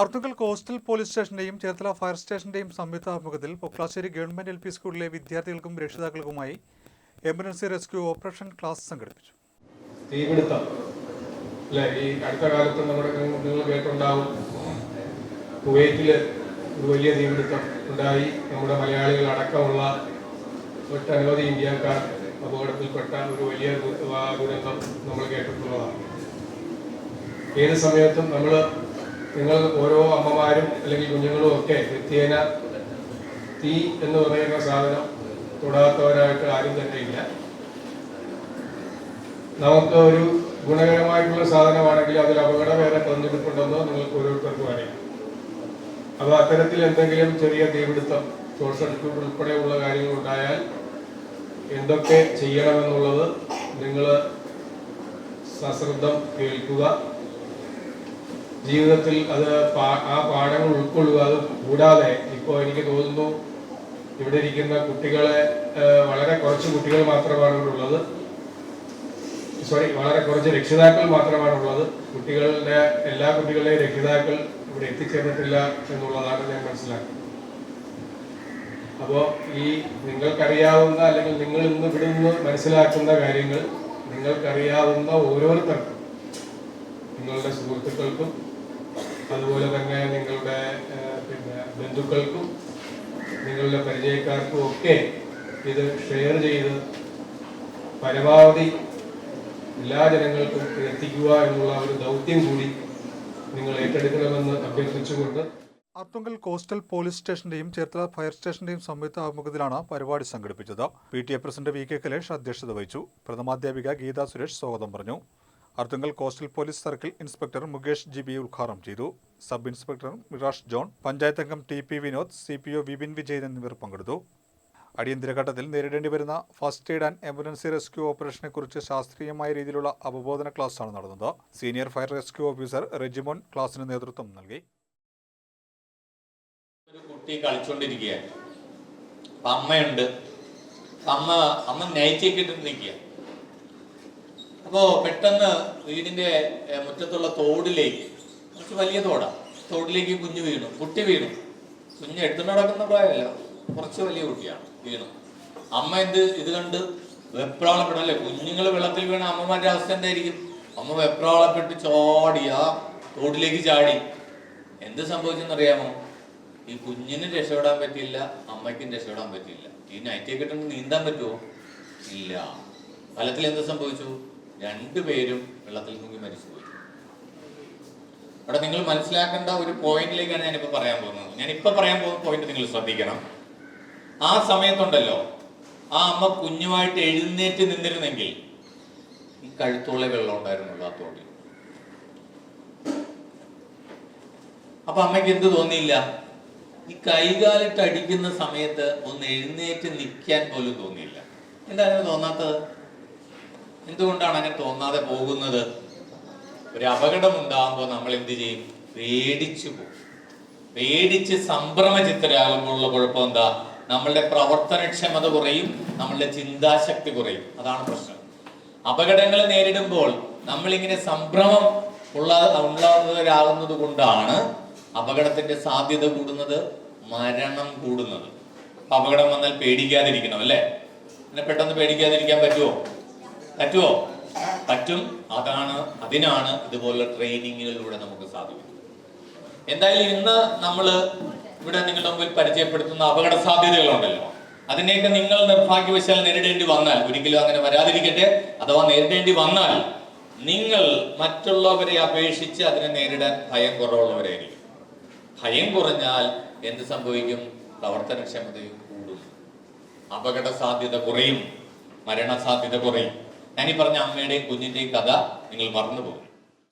Arthunkal coastal police സ്റ്റേഷന്റെയും Cherthala fire സ്റ്റേഷന്റെയും സംയുക്ത ആഭിമുഖ്യത്തിൽ പൊക്ലാശ്ശേരി ഗവൺമെന്റ് എൽ പി സ്കൂളിലെ വിദ്യാർത്ഥികൾക്കും രക്ഷിതാക്കൾക്കുമായി എമർജൻസി റെസ്ക്യൂ ഓപ്പറേഷൻ ക്ലാസ് സംഘടിപ്പിച്ചു. തീപിടുത്തം. അല്ലെ? ഈ അടുത്ത കാലത്ത് നമ്മുടെ നിങ്ങൾ കേട്ടുണ്ടാവും. കുവൈറ്റിൽ ഒരു വലിയ തീപിടുത്തം ഉണ്ടായി. നമ്മുടെ മലയാളികൾ അടക്കമുള്ള ഒട്ടനവധി ഇന്ത്യക്കാർ അപകടത്തിൽപ്പെട്ട ഒരു വലിയ ദുരന്തം നമ്മൾ കേട്ടിട്ടുള്ളതാണ്. ഏത് സമയത്തും നമ്മൾ നിങ്ങൾ ഓരോ അമ്മമാരും അല്ലെങ്കിൽ കുഞ്ഞുങ്ങളും ഒക്കെ നിത്യേന തീ എന്ന് പറയുന്ന സാധനം തൊടാത്തവരായിട്ട് ആരും തന്നെ ഇല്ല. നമുക്ക് ഒരു ഗുണകരമായിട്ടുള്ള സാധനമാണെങ്കിൽ അതിൽ അപകടം വേറെ തന്നിട്ടുണ്ടെന്ന് നിങ്ങൾക്ക് ഓരോരുത്തർക്കും അറിയാം. അപ്പോൾ അത്തരത്തിൽ എന്തെങ്കിലും ചെറിയ തീപിടുത്തം ഷോർട്ട് ഉൾപ്പെടെയുള്ള കാര്യങ്ങൾ ഉണ്ടായാൽ എന്തൊക്കെ ചെയ്യണമെന്നുള്ളത് നിങ്ങൾ സശ്രദ്ധം കേൾക്കുക. ജീവിതത്തിൽ അത് ആ പാഠങ്ങൾ ഉൾക്കൊള്ളുക അത് കൂടാതെ ഇപ്പോൾ എനിക്ക് തോന്നുന്നു ഇവിടെ ഇരിക്കുന്ന കുട്ടികളെ വളരെ കുറച്ച് കുട്ടികൾ മാത്രമാണ് ഇവിടെ ഉള്ളത്. സോറി വളരെ കുറച്ച് രക്ഷിതാക്കൾ മാത്രമാണ് ഉള്ളത്. കുട്ടികളുടെ എല്ലാ കുട്ടികളുടെയും രക്ഷിതാക്കൾ ഇവിടെ എത്തിച്ചേർന്നിട്ടില്ല എന്നുള്ളതാണ് ഞാൻ മനസ്സിലാക്കുന്നത്. അപ്പോൾ ഈ നിങ്ങൾക്കറിയാവുന്ന അല്ലെങ്കിൽ നിങ്ങൾ ഇന്ന് ഇവിടെ നിന്ന് മനസ്സിലാക്കുന്ന കാര്യങ്ങൾ നിങ്ങൾക്കറിയാവുന്ന ഓരോരുത്തർക്കും നിങ്ങളുടെ സുഹൃത്തുക്കൾക്കും അതുപോലെ തന്നെ നിങ്ങളുടെ പിന്നെ ബന്ധുക്കൾക്കും നിങ്ങളുടെ പരിചയക്കാർക്കും ഒക്കെ ഇത് ഷെയർ ചെയ്ത് പരമാവധി എല്ലാ ജനങ്ങൾക്കും എത്തിക്കുക എന്നുള്ള ഒരു ദൗത്യം കൂടി നിങ്ങൾ ഏറ്റെടുക്കണമെന്ന് അഭ്യർത്ഥിച്ചുകൊണ്ട് അർത്തുങ്കൽ കോസ്റ്റൽ പോലീസ് സ്റ്റേഷന്റെയും ചേർത്തല ഫയർ സ്റ്റേഷന്റെയും സംയുക്ത ആഭിമുഖ്യത്തിലാണ് പരിപാടി സംഘടിപ്പിച്ചത്. P T A president V K Kalesh അധ്യക്ഷത വഹിച്ചു. പ്രഥമാധ്യാപിക ഗീതാ സുരേഷ് സ്വാഗതം പറഞ്ഞു. Arthunkal coastal police circle inspector Mukesh G B ഉദ്ഘാടനം ചെയ്തു. Sub inspector Mirash John panchayat അംഗം T P Vinod C P O Vipin Vijayan എന്നിവർ പങ്കെടുത്തു. അടിയന്തര ഘട്ടത്തിൽ നേരിടേണ്ടി വരുന്ന first aid and emergency rescue ഓപ്പറേഷനെ കുറിച്ച് ശാസ്ത്രീയമായ രീതിയിലുള്ള അവബോധന ക്ലാസ്സാണ് നടന്നത്. Senior fire rescue officer Rejimon ക്ലാസിന് നേതൃത്വം നൽകി. ഒരു കുട്ടി അമ്മയുണ്ട്. അമ്മ അമ്മ നയിച്ചേക്കിട്ട് നിൽക്കുക അപ്പോ പെട്ടെന്ന് വീടിന്റെ മുറ്റത്തുള്ള തോടിലേക്ക് കുറച്ച് വലിയ തോടാ തോടിലേക്ക് കുഞ്ഞു വീണു കുട്ടി വീണു. കുഞ്ഞ് എടുത്തു നടക്കുന്ന പ്രായമല്ല കുറച്ച് വലിയ കുട്ടിയാണ് വീണു. അമ്മ എന്ത് ഇത് കണ്ട് വെപ്രാളപ്പെടല്ലേ കുഞ്ഞുങ്ങൾ വെള്ളത്തിൽ വീണ അമ്മമാരുടെ അവസ്ഥ എന്തായിരിക്കും? അമ്മ വെപ്രാളപ്പെട്ട് ചാടി തോടിലേക്ക് ചാടി. എന്ത് സംഭവിച്ചെന്നറിയാമോ? ഈ കുഞ്ഞിന് രക്ഷപ്പെടാൻ പറ്റില്ല അമ്മയ്ക്കും രക്ഷപ്പെടാൻ പറ്റില്ല ഈ ഇട്ടുകൊണ്ട് നീന്താൻ പറ്റുമോ ഇല്ല. ഫലത്തിൽ എന്ത് സംഭവിച്ചു? രണ്ടുപേരും വെള്ളത്തിൽ മുങ്ങി മരിച്ചുപോയി. അവിടെ നിങ്ങൾ മനസ്സിലാക്കേണ്ട ഒരു പോയിന്റിലേക്കാണ് ഞാനിപ്പോ പറയാൻ പോകുന്നത്. ഞാൻ ഇപ്പൊ പറയാൻ പോകുന്ന പോയിന്റ് നിങ്ങൾ ശ്രദ്ധിക്കണം. ആ സമയത്തുണ്ടല്ലോ ആ അമ്മ കുഞ്ഞുമായിട്ട് എഴുന്നേറ്റ് നിന്നിരുന്നെങ്കിൽ ഈ കഴുത്തുള്ള വെള്ളം ഉണ്ടായിരുന്നുള്ളൂ ആ തോട്ടിൽ. അപ്പൊ അമ്മയ്ക്ക് എന്ത് തോന്നിയില്ല? ഈ കൈകാലിട്ട് അടിക്കുന്ന സമയത്ത് ഒന്ന് എഴുന്നേറ്റ് നിൽക്കാൻ പോലും തോന്നിയില്ല. എന്താ തോന്നാത്തത്? എന്തുകൊണ്ടാണ് അങ്ങനെ തോന്നാതെ പോകുന്നത്? ഒരു അപകടം ഉണ്ടാകുമ്പോൾ നമ്മൾ എന്ത് ചെയ്യും? പേടിച്ചു പോകും. പേടിച്ച് സംഭ്രമചിത്തരാകുമ്പോഴുള്ള കുഴപ്പം എന്താ? നമ്മളുടെ പ്രവർത്തനക്ഷമത കുറയും നമ്മളുടെ ചിന്താശക്തി കുറയും. അതാണ് പ്രശ്നം. അപകടങ്ങൾ നേരിടുമ്പോൾ നമ്മളിങ്ങനെ സംഭ്രമം ഉള്ള ഉള്ളവരാകുന്നത് കൊണ്ടാണ് അപകടത്തിന്റെ സാധ്യത കൂടുന്നത് മരണം കൂടുന്നത്. അപകടം വന്നാൽ പേടിക്കാതിരിക്കണം അല്ലേ? പിന്നെ പെട്ടെന്ന് പേടിക്കാതിരിക്കാൻ പറ്റുമോ? പറ്റുമോ പറ്റും. അതാണ് അതിനാണ് ഇതുപോലുള്ള ട്രെയിനിങ്ങുകളിലൂടെ നമുക്ക് സാധിക്കുന്നത് എന്തായാലും ഇന്ന് നമ്മൾ ഇവിടെ നിങ്ങളുടെ മുമ്പിൽ പരിചയപ്പെടുത്തുന്ന അപകട സാധ്യതകളുണ്ടല്ലോ. അതിനെയൊക്കെ നിങ്ങൾ നിർഭാഗ്യവശാൽ നേരിടേണ്ടി വന്നാൽ ഒരിക്കലും അങ്ങനെ വരാതിരിക്കട്ടെ. അഥവാ നേരിടേണ്ടി വന്നാൽ നിങ്ങൾ മറ്റുള്ളവരെ അപേക്ഷിച്ച് അതിനെ നേരിടാൻ ഭയം കുറവുള്ളവരായിരിക്കും. ഭയം കുറഞ്ഞാൽ എന്ത് സംഭവിക്കും? പ്രവർത്തനക്ഷമതയും കൂടും. അപകട സാധ്യത കുറയും. മരണ സാധ്യത കുറയും. ഞാനീ പറഞ്ഞ അമ്മയുടെയും കുഞ്ഞിന്റെയും കഥ നിങ്ങൾ മറന്നുപോകും